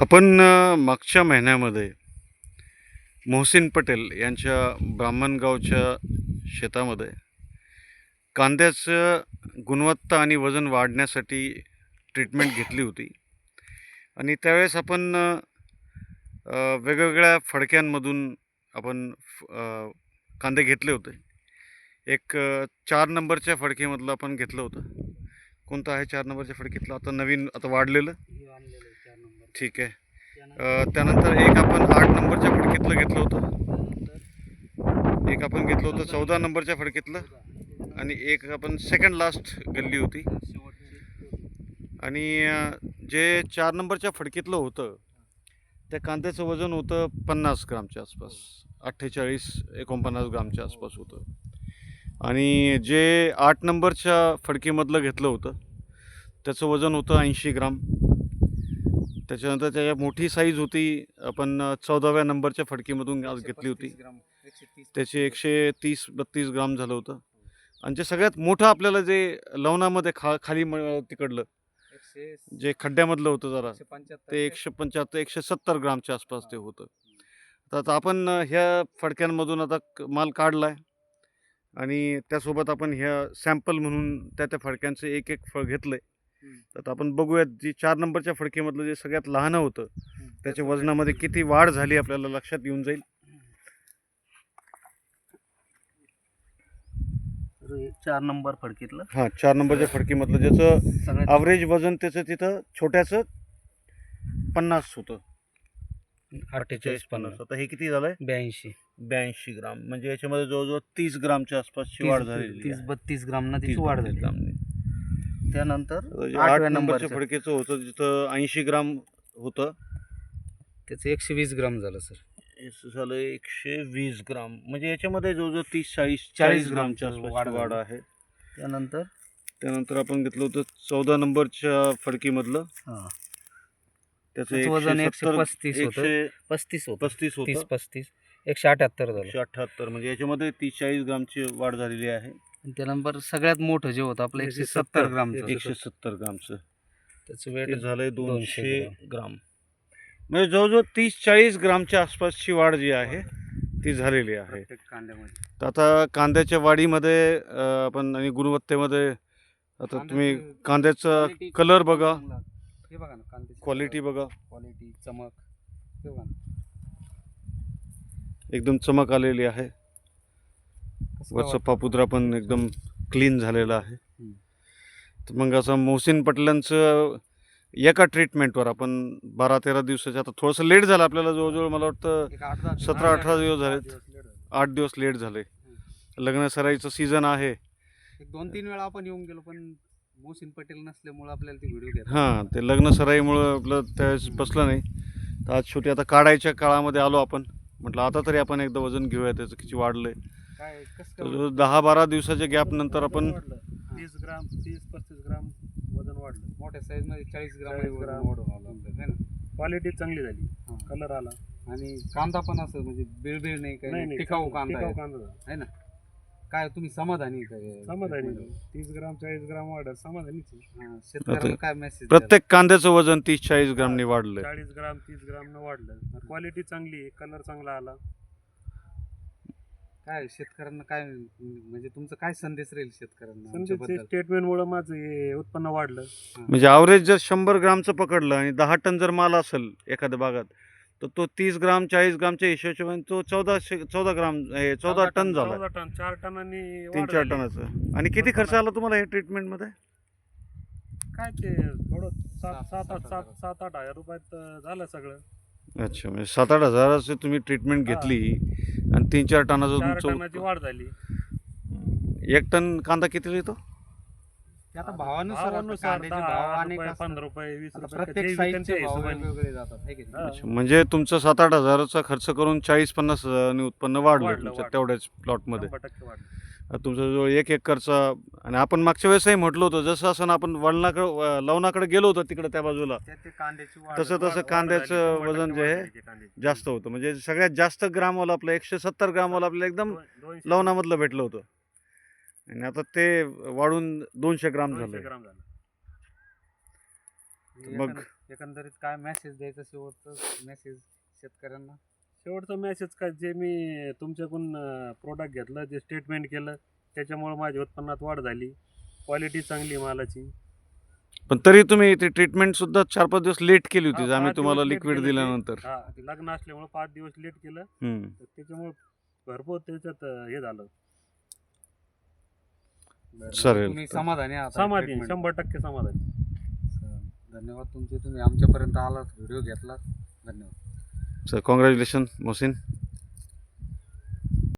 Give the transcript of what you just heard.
आपण मागच्या महिन्यामध्ये मोहसिन पटेल यांच्या ब्राह्मणगावच्या शेतामध्ये कांद्याचं गुणवत्ता आणि वजन वाढण्यासाठी ट्रीटमेंट घेतली होती. आणि त्यावेळेस आपण वेगवेगळ्या फडक्यांमधून आपण फ- कांदे घेतले होते. एक चार नंबरच्या फडकेमधलं आपण घेतलं होतं. कोणतं आहे चार नंबरच्या फडकेतलं? आता नवीन आता वाढलेलं. ठीक आहे. त्यानंतर एक आपण आठ नंबरच्या फडकीतलं घेतलं होतं. एक आपण घेतलं होतं चौदा नंबरच्या फडकीतलं आणि एक आपण सेकंड लास्ट गल्ली होती. आणि जे चार नंबरच्या फडकीतलं होतं त्या कांद्याचं वजन होतं पन्नास ग्रामच्या आसपास. अठ्ठेचाळीस एकोणपन्नास ग्रामच्या आसपास होतं. आणि जे आठ नंबरच्या फडकीमधलं घेतलं होतं त्याचं वजन होतं ऐंशी ग्राम. त्याच्यानंतर त्याच्या मोठी साईज होती. आपण चौदाव्या नंबरच्या फडकीमधून आज घेतली होती. त्याचे एकशे तीस बत्तीस ग्राम झालं होतं. आणि जे सगळ्यात मोठं आपल्याला जे लवणामध्ये खा खाली तिकडलं जे खड्ड्यामधलं होतं जरा ते एकशे पंच्याहत्तर एकशे सत्तर ग्रामच्या आसपास ते होतं. तर आता आपण ह्या फडक्यांमधून आता माल काढला आहे आणि त्यासोबत आपण ह्या सॅम्पल म्हणून त्या त्या फडक्यांचं एक एक फळ घेतलं आहे तर आता आपण बघूयात जी चार नंबरच्या फडकीमधलं जे सगळ्यात लहान होतं त्याच्या वजनामध्ये किती वाढ झाली आपल्याला लक्षात येऊन जाईल. चार नंबर फडकीतलं. हां चार नंबरच्या फडकीमधलं ज्याचं ॲव्हरेज वजन त्याचं तिथं छोट्याचं पन्नास होतं. अठ्ठेचाळीस पन्नास. आता हे किती झालंय? ब्याऐंशी. ब्याऐंशी ग्राम. म्हणजे याच्यामध्ये जवळजवळ तीस ग्रामच्या आसपासची वाढ झालेली तीस. बत्तीस ग्रामना तीस तिची वाढ झाली. त्यानंतर आठव्या नंबरच्या नंबरचं फडकेचं होतं जिथं ऐंशी ग्राम होतं. त्याचं एकशे वीस ग्राम झालं सर. हे झालं एकशे वीस ग्राम. म्हणजे याच्यामध्ये जवळजवळ तीस चाळीस चाळीस ग्रामच्या आसपास वाढ वाढ. आहे. त्यानंतर? त्यानंतर आपण घेतलं होतं चौदा नंबरच्या फडकीमधलं. हा, त्याचं त्याचं वजन एकशे 170 पस्तीस होतं. एकशे पस्तीस होतं. पस्तीस तीस होतं पस्तीस. एकशे अठ्याहत्तर झालं. एकशे अठ्ठ्याहत्तर म्हणजे याच्यामध्ये तीस चाळीस ग्रामची वाढ झालेली आहे. त्यानंतर सगळ्यात मोठं जे होतं आपलं एकशे सत्तर ग्रामचं. एकशे सत्तर ग्रामचं. त्याचं वेट झालंय दोनशे ग्राम. म्हणजे जवळजवळ तीस चाळीस ग्रामच्या आसपासची वाढ जी आहे ती झालेली आहे. तर आता कांद्याच्या वाढीमध्ये आपण आणि गुणवत्तेमध्ये आता तुम्ही कांद्याचा कलर बघा. हे बघा ना कांद्याची क्वालिटी बघा. क्वालिटी चमक. हे एकदम चमक आलेली आहे. वरचा? पापुद्रा पण एकदम क्लीन झालेला आहे. तर मग असं मोहसिन पटलांचं एका ट्रीटमेंटवर आपण बारा तेरा दिवसाच्या आता थोडंसं लेट झालं आपल्याला जवळजवळ मला वाटतं सतरा अठरा दिवस. झाले. आठ दिवस लेट झाले. लग्न सराईचं सीझन आहे. एक दोन तीन वेळा आपण येऊन गेलो पण मोहसिन पटेल नसल्यामुळे आपल्याला ते व्हिडिओ हां ते लग्न सराईमुळं आपलं त्यावेळेस बसलं नाही. तर आज शेवटी आता काढायच्या काळामध्ये आलो आपण. म्हटलं आता तरी आपण एकदा वजन घेऊया त्याचं किती वाढलंय. काय कसं दहा बारा दिवसाच्या गॅप नंतर आपण तीस ग्राम तीस पस्तीस ग्राम वजन वाढलं. मोठ्या साईजमध्ये चाळीस ग्राम 40 वजन ग्राम. वाढून आलं आपलं, है ना? क्वालिटी चांगली झाली. हा. कलर आला. आणि कांदा पण असं म्हणजे बिळबिळ नाही काही नाही, टिकाऊ कांदा टिकाऊ आहे. कांदा. झाला. है ना? काय तुम्ही समाधानी आहे का? समाधानी तीस ग्राम चाळीस ग्राम वाढत समाधानीच आहे. हा, शेतकऱ्यांना काय मेसेज प्रत्येक कांद्याचं वजन तीस चाळीस ग्रामने वाढलंय. चाळीस ग्राम तीस ग्राम न वाढलं. क्वालिटी चांगली आहे. कलर चांगला आला. काय शेतकऱ्यांना काय म्हणजे तुमचा काय संदेश राहील शेतकऱ्यांना आमच्याबद्दल? स्टेटमेंट मुळे माझं हे उत्पन्न वाढलं. म्हणजे ॲव्हरेज जर शंभर ग्रामचं पकडलं आणि दहा टन जर माल असेल एखाद्या भागात तर तो तीस ग्राम चाळीस ग्रामच्या हिशोबाने तो चौदाशे चौदा ग्राम हे चौदा चौदा टन टन, झाला. चौदा टन चार टनांनी तीन चार झाली. टनाचं. आणि किती खर्च आला तुम्हाला हे ट्रीटमेंटमध्ये काय ते थोडं सात सात- सात आठ सात सात आठ हजार रुपयात अं, झालं सगळं. अच्छा म्हणजे सात आठ हजाराची तुम्ही ट्रीटमेंट. घेतली आणि तीन चार टनाचं चार तुमचं टनाची वाढ झाली एक टन कांदा कितीला येतो ते आता भावानुसार आता भावानुसार कांद्याचे दहा भाव अनेक रुपये, असतात. पंधरा रुपये वीस आता रुपये प्रत्येक जे विकेल साईजचे त्या भाव हिशोबाने. वेगवेगळे जातात है की नाही? हा. अच्छा, म्हणजे तुमचं सात आठ हजाराचा खर्च करून चाळीस पन्नास हजारांनी उत्पन्न वाढलं वाढलं, तुमच्या वाढलं. तेवढ्याच प्लॉटमध्ये शंभर टक्के वाढलं. तुमचा जो एक एकरचा आणि आपण मागच्या वेळेसही म्हटलं होतं जसं असं आपण वळणाकडे लवणाकडे गेलो होतो तिकडे त्या बाजूला. तसं तसं कांद्याचं वजन जे आहे. जास्त होतं. म्हणजे सगळ्यात जास्त ग्रामवाला आपलं एकशे सत्तर ग्रामवाला आपल्याला एकदम लवणामधलं भेटलं होतं. आणि आता ते वाढून दोनशे ग्राम झालं. मग एका- एकंदरीत काय मेसेज द्यायचा शेवटचं? मेसेज शेतकऱ्यांना? शेवटचा मेसेज काय जे मी तुमच्याकडून प्रोडक्ट घेतलं जे स्टेटमेंट केलं त्याच्यामुळे माझ्या उत्पन्नात वाढ झाली. क्वालिटी चांगली मालाची. पण तरी तुम्ही ती ट्रीटमेंट सुद्धा चार पाच दिवस लेट केली होती आम्ही तुम्हाला लिक्विड. दिल्यानंतर. हा लग्न असल्यामुळे पाच दिवस लेट केलं. हम्म. तर त्याच्यामुळे भरपूर त्याच्यात अं, हे झालं. चालेल. तुम्ही समाधानी आहात समाधी treatment? शंभर टक्के समाधानी. धन्यवाद तुमचे. तुम्ही आमच्यापर्यंत आलात व्हिडिओ घेतलात. धन्यवाद. Sir congratulation Mohsin